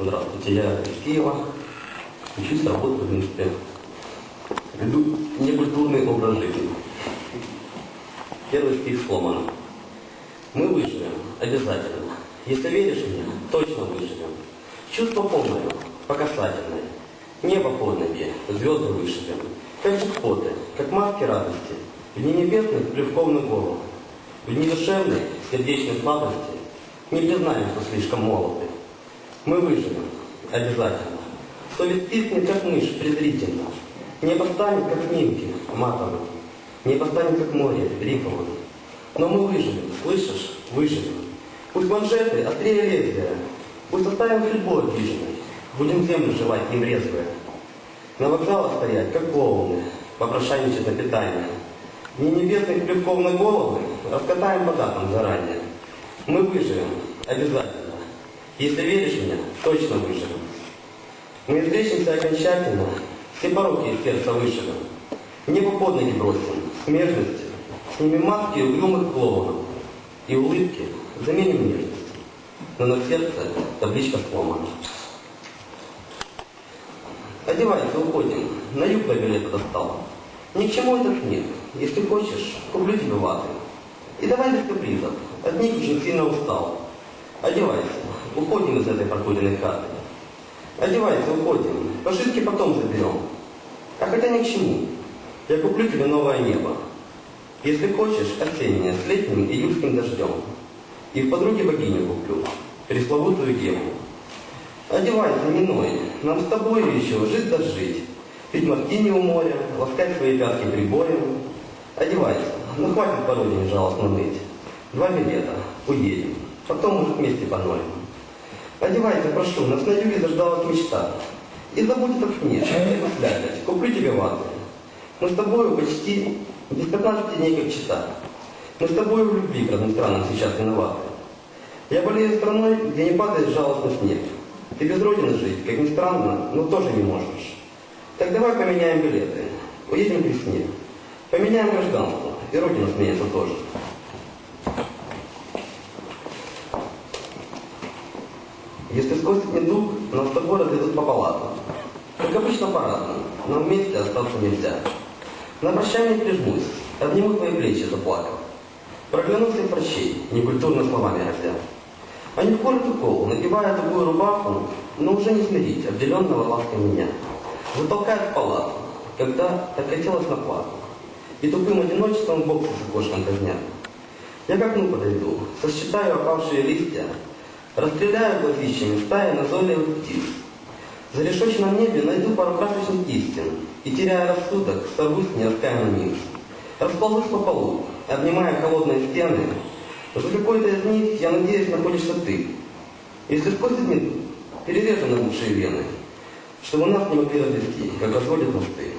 Здравствуйте, я из Киева. Учусь, работаю в принципе. Веду некультурный образ жизни. Первый стих сломан. Мы выживем, обязательно. Если веришь мне, точно выживем. Чувство полное, по касательной. Небо под ноги, звезды вышибем. Как джекпоты, как маски радости. В дни небесных плевков на голову. В дни душевной, сердечной слабости не признаем, что слишком молоды. Мы выживем, обязательно. Совесть пискнет, как мышь, презрительно. Небо станет, как снимки, матовым. Небо станет, как море, рифовым. Но мы выживем, слышишь? Выживем. Пусть манжеты острее лезвия. Пусть оставим судьбу обиженной. Будем землю жевать, не врезвая. На вокзалах стоять, как клоуны, попрошайничать на питание. Не небесных плевков на головы, раскатаем по датам заранее. Мы выживем, обязательно. Если веришь меня, точно выживем. Мы встретимся окончательно, все пороки из сердца вышибем. Небо под ноги бросим, смежности, снимем маски угрюмых клоунов. И улыбки заменим нежность. Но на сердце табличка сломана. Одевайся, уходим. На юг билета достал. Ни к чему этот нет. Если хочешь, куплю тебе ваты. И давай без капризов. От них очень сильно устал. Одевайся. Уходим из этой прокуренной хаты. Одевайся, уходим. Пошитки потом заберем. А хотя ни к чему. Я куплю тебе новое небо. Если хочешь, осеннее, с летним июльским дождем. И в подруге богиню куплю. Пресловутую деву. Одевайся, миной. Нам с тобой еще жить да жить. Пить мартини у моря, ласкать свои пятки прибоем. Одевайся. Ну хватит по родине жалостно ныть. Два билета. Уедем. Потом, может, вместе поноем. Одевайся, прошу, нас на юге заждалась мечта. И забудь снег, и послякать, куплю тебе ваты. Мы с тобою почти без 15 дней как чита. Мы с тобой в любви к странам сейчас виноваты. Я болею страной, где не падает жалостный снег. Ты без родины жить, как ни странно, но тоже не можешь. Так давай поменяем билеты. Уедем к весне. Поменяем гражданство, и родина сменится тоже. Сквозь недуг, нас с тобой разведут по палатам. Как обычно по-разному, но вместе остаться нельзя. На прощание прижмусь, обниму твои плечи, заплакав. Проглянулся в прощей, некультурно словами разя. А не в колу, надевая такую рубаху, но уже не смирить, обделенного лаской меня. Затолкает в палату, когда так хотелось на плату. И тупым одиночеством боксы с окошком казнят. Я к окну подойду, сосчитаю опавшие листья, расстреляю глазищами стаи назойливых птиц. За решетчатом небе найду пару крошечных истин и, теряя рассудок, сорвусь в нераскаянный мир. Расползусь по полу, обнимая холодные стены. За какой-то из них, я надеюсь, находишься ты. Если сквозь дни перережу на лучшие вены, чтобы нас не могли развести, как разводят мосты.